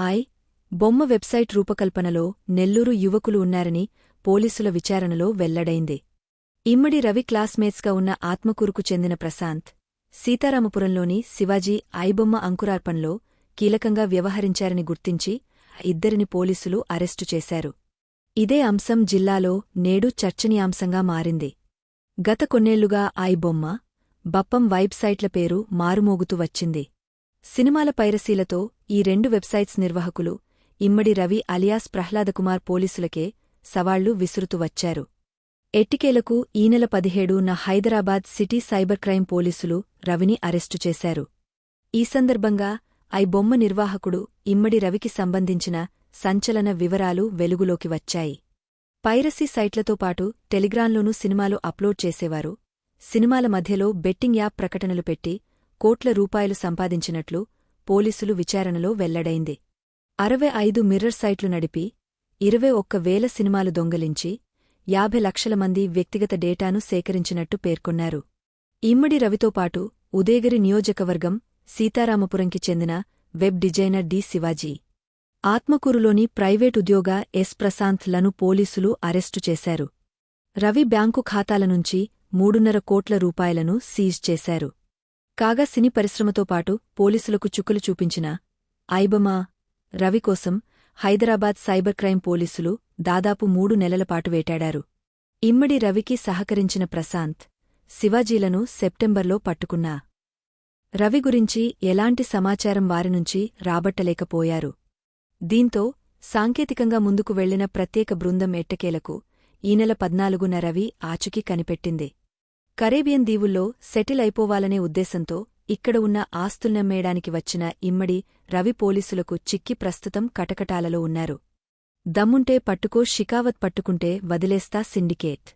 I. బొమ్మ website రూపకల్పనలో నెల్లూరు యువకులు ఉన్నారని పోలీసుల విచారణలో వెల్లడైంది. ఇమ్మడి రవి క్లాస్మేట్స్గా ఉన్న ఆత్మకూరుకు చెందిన ప్రశాంత్ సీతారామపురంలోని శివాజీ ఐబొమ్మ అంకురార్పణలో కీలకంగా వ్యవహరించారని గుర్తించి ఇద్దరిని పోలీసులు అరెస్టు చేశారు. ఇదే అంశం జిల్లాలో నేడు చర్చనీయాంశంగా మారింది. గత కొన్నేళ్ళుగా ఐబొమ్మ బప్పం వెబ్సైట్ల పేరు మారుమోగుతూ వచ్చింది. సినిమాల పైరసీలతో ఈ రెండు వెబ్సైట్స్ నిర్వాహకులు ఇమ్మడి రవి అలియాస్ ప్రహ్లాదకుమార్ పోలీసులకే సవాళ్ళు విసురుతూ వచ్చారు. ఎట్టికేలకు ఈ నెల పదిహేడున హైదరాబాద్ సిటీ సైబర్ క్రైమ్ పోలీసులు రవిని అరెస్టు చేశారు. ఈ సందర్భంగా ఐ బొమ్మ నిర్వాహకుడు ఇమ్మడి రవికి సంబంధించిన సంచలన వివరాలు వెలుగులోకి వచ్చాయి. పైరసీ సైట్లతో పాటు టెలిగ్రాన్లోనూ సినిమాలు అప్లోడ్ చేసేవారు. సినిమాల మధ్యలో బెట్టింగ్ యాప్ ప్రకటనలు పెట్టి కోట్ల రూపాయలు సంపాదించినట్లు పోలీసులు విచారణలో వెల్లడైంది. అరవై ఐదు మిర్రర్ సైట్లు నడిపి ఇరవై ఒక్క వేల సినిమాలు దొంగలించి యాభై లక్షల మంది వ్యక్తిగత డేటాను సేకరించినట్టు పేర్కొన్నారు. ఇమ్మడి రవితో పాటు ఉదయగిరి నియోజకవర్గం సీతారామపురంకి చెందిన వెబ్ డిజైనర్ డి శివాజీ ఆత్మకూరులోని ప్రైవేట్ ఉద్యోగ ఎస్ ప్రశాంత్లను పోలీసులు అరెస్టు చేశారు. రవి బ్యాంకు ఖాతాల నుంచి మూడున్నర కోట్ల రూపాయలను సీజ్ చేశారు. కాగా సినీ పరిశ్రమతో పాటు పోలీసులకు చుక్కులు చూపించిన ఐబమా రవి కోసం హైదరాబాద్ సైబర్ క్రైమ్ పోలీసులు దాదాపు మూడు నెలలపాటు వేటాడారు. ఇమ్మడి రవికి సహకరించిన ప్రశాంత్ శివాజీలను సెప్టెంబర్లో పట్టుకున్నా రవి గురించి ఎలాంటి సమాచారం వారినుంచి రాబట్టలేకపోయారు. దీంతో సాంకేతికంగా ముందుకు వెళ్ళిన ప్రత్యేక బృందం ఎట్టకేలకు ఈ నెల పద్నాలుగున రవి ఆచుకి కనిపెట్టింది. కరేబియన్ దీవుల్లో సెటిల్ అయిపోవాలనే ఉద్దేశంతో ఇక్కడ ఉన్న ఆస్తుల్నమ్మేయడానికి వచ్చిన ఇమ్మడి రవి పోలీసులకు చిక్కి ప్రస్తుతం కటకటాలలో ఉన్నారు. దమ్ముంటే పట్టుకో షికావత్ పట్టుకుంటే వదిలేస్తా సిండికేట్.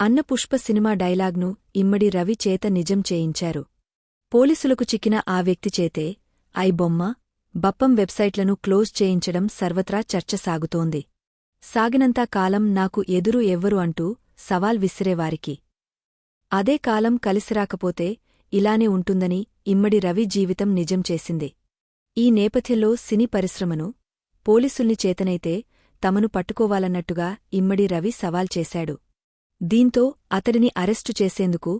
అన్న పుష్ప సినిమా డైలాగ్ను ఇమ్మడి రవి చేత నిజం చేయించారు. పోలీసులకు చిక్కిన ఆ వ్యక్తి చేతే ఐ బొమ్మ బప్పం వెబ్సైట్లను క్లోజ్ చేయించడం సర్వత్రా చర్చ సాగుతోంది. సాగినంతా కాలం నాకు ఎదురు ఎవ్వరు అంటూ సవాల్ విసిరేవారికి. అదే కాలం కలిసిరాకపోతే ఇలానే ఉంటుందని ఇమ్మడి రవి జీవితం నిజం చేసింది. ఈ నేపథ్యంలో సినీ పరిశ్రమను పోలీసుల్ని చేతనైతే తమను పట్టుకోవాలన్నట్టుగా ఇమ్మడి రవి సవాల్ చేశాడు. దీంతో అతడిని అరెస్టు చేసేందుకు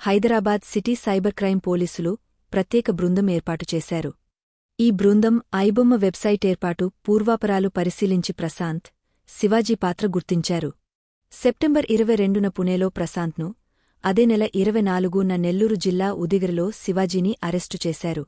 హైదరాబాద్ సిటీ సైబర్ క్రైమ్ పోలీసులు ప్రత్యేక బృందం ఏర్పాటు చేశారు. ఈ బృందం ఐబొమ్మ వెబ్సైట్ ఏర్పాటు పూర్వాపరాలు పరిశీలించి ప్రశాంత్ శివాజీ పాత్ర గుర్తించారు. సెప్టెంబర్ ఇరవై రెండున పుణేలో ప్రశాంత్ను అదే నెల ఇరవై నాలుగున నెల్లూరు జిల్లా ఉదిగిరిలో శివాజీని అరెస్టు చేశారు.